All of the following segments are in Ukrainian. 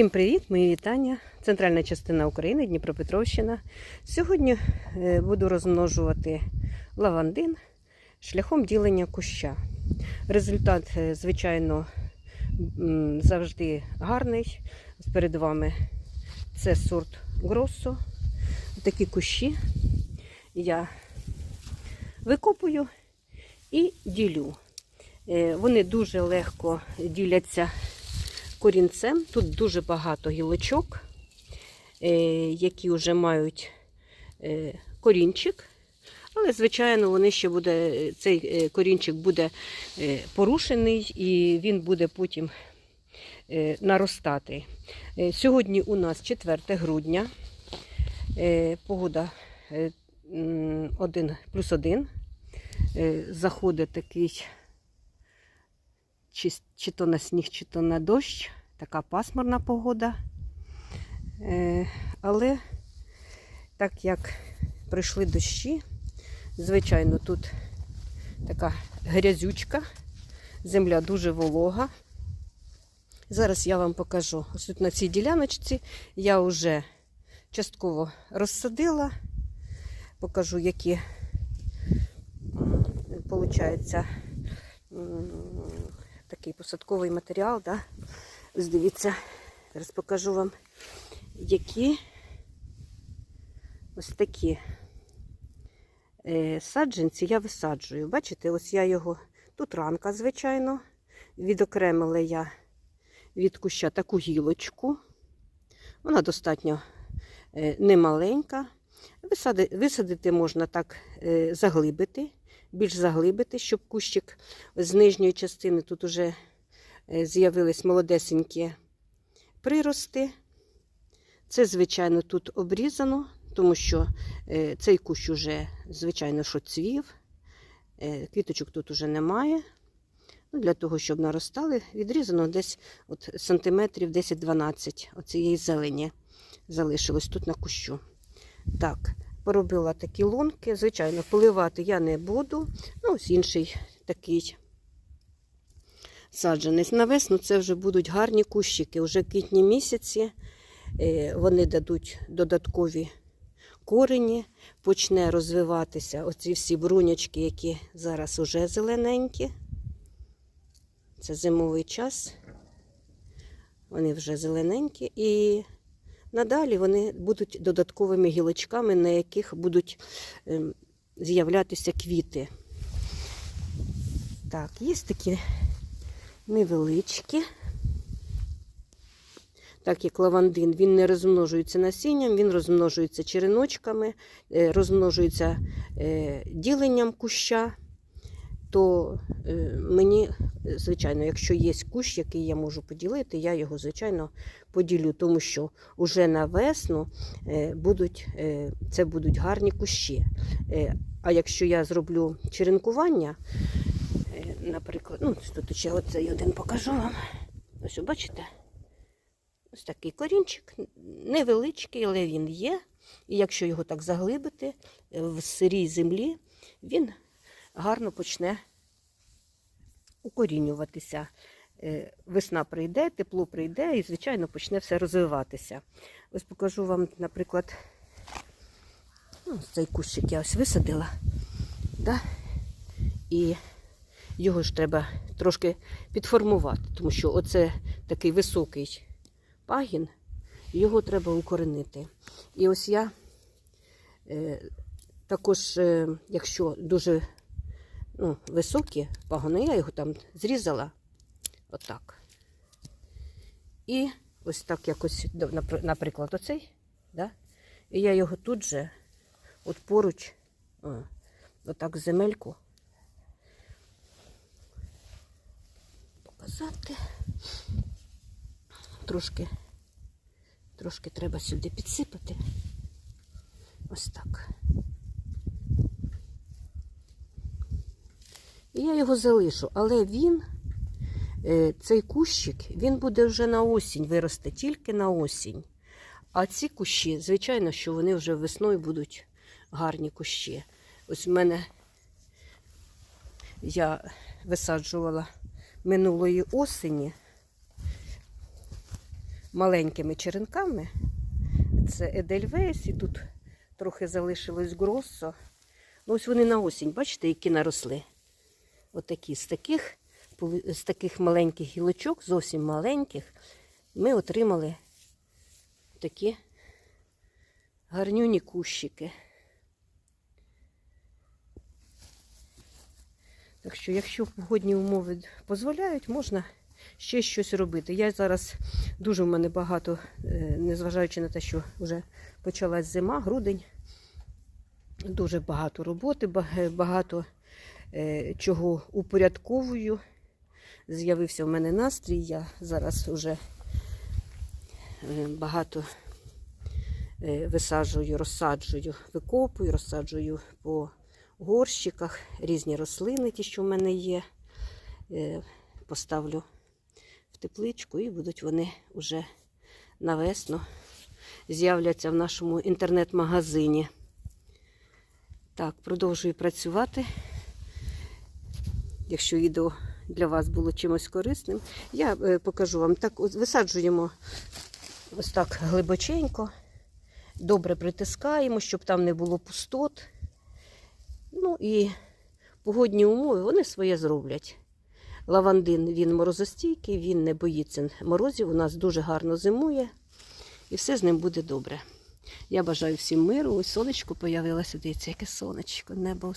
Всім привіт, мої вітання. Центральна частина України, Дніпропетровщина. Сьогодні е, буду розмножувати лавандин шляхом ділення куща. Результат, е, звичайно, завжди гарний. Перед вами це сорт Гроссо. Такі кущі я викопую і ділю. Е, Вони дуже легко діляться корінцем. Тут дуже багато гілочок, е, які вже мають е, корінчик. Але, звичайно, вони ще буде, цей е, корінчик буде порушений і він буде потім наростати. Сьогодні у нас 4 грудня. Погода 1 плюс 1. Заходить такий чи, чи то на сніг, чи то на дощ. Така пасмурна погода. Е, але так як прийшли дощі, звичайно, тут така грязючка, земля дуже волога. Зараз я вам покажу. Ось тут на цій діляночці я вже частково розсадила. Покажу, які виходить такий посадковий матеріал. Да? Ось дивіться, зараз покажу вам, які ось такі е, саджанці я висаджую. Бачите, ось я його, тут ранка, звичайно, відокремила я від куща таку гілочку. Вона достатньо е, немаленька. Висади, висадити можна так е, заглибити, більш заглибити, щоб кущик з нижньої частини тут уже е, з'явились молодесенькі прирости. Це, звичайно, тут обрізано, тому що е, цей кущ уже, звичайно, що цвів. Е, Квіточок тут уже немає. Ну, Для того, щоб наростали, відрізано десь от сантиметрів 10-12 оцієї зелені залишилось тут на кущу. Так, поробила такі лунки. Звичайно, поливати я не буду. Ну, ось інший такий саджанець. На весну це вже будуть гарні кущики. Уже квітні місяці е, вони дадуть додаткові корені, почне розвиватися оці всі брунячки, які зараз уже зелененькі. Це зимовий час. Вони вже зелененькі і надалі вони будуть додатковими гілочками, на яких будуть ем, з'являтися квіти. Так, є такі невеличкі. Так як лавандин, він не розмножується насінням, він розмножується череночками, е, розмножується е, діленням куща, то е, мені, звичайно, якщо є кущ, який я можу поділити, я його, звичайно, поділю, тому що вже на весну будуть, це будуть гарні кущі. А якщо я зроблю черенкування, наприклад, ну, тут ще оцей один покажу вам. Ось, бачите? Ось такий корінчик, невеличкий, але він є. І якщо його так заглибити в сирій землі, він гарно почне укорінюватися. Весна прийде, тепло прийде і, звичайно, почне все розвиватися. Ось покажу вам, наприклад, ну, цей кущик я ось висадила. Да? І його ж треба трошки підформувати, тому що оце такий високий пагін, його треба укоренити. І ось я е, також, е, якщо дуже ну, високі пагони, я його там зрізала отак. І ось так якось, наприклад, оцей, да? і я його тут же, от поруч, о, отак земельку показати. Трошки, трошки треба сюди підсипати. Ось так. І я його залишу, але він, е, цей кущик, він буде вже на осінь, виросте тільки на осінь. А ці кущі, звичайно, що вони вже весною будуть гарні кущі. Ось в мене я висаджувала минулої осені маленькими черенками. Це Едельвейс, і тут трохи залишилось гроссо. Ну, ось вони на осінь, бачите, які наросли. Отакі з таких, з таких маленьких гілочок, зовсім маленьких, ми отримали такі гарнюні кущики. Так що, якщо погодні умови дозволяють, можна ще щось робити. Я зараз дуже в мене багато, е, незважаючи на те, що вже почалась зима, грудень, дуже багато роботи, багато чого упорядковую. З'явився в мене настрій. Я зараз вже е, багато е, висаджую, розсаджую, викопую, розсаджую по горщиках різні рослини, ті, що в мене є. Е, Поставлю в тепличку і будуть вони вже на весну з'являться в нашому інтернет-магазині. Так, продовжую працювати. Якщо відео для вас було чимось корисним, я е, покажу вам. Так, висаджуємо ось так глибоченько, добре притискаємо, щоб там не було пустот. Ну і погодні умови вони своє зроблять. Лавандин він морозостійкий, він не боїться морозів, у нас дуже гарно зимує, і все з ним буде добре. Я бажаю всім миру. Ось сонечко появилося. Дивіться, яке сонечко, небо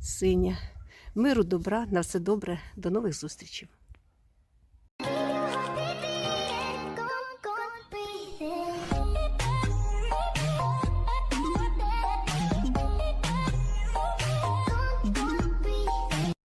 синє. Миру, добра, на все добре. До нових зустрічей.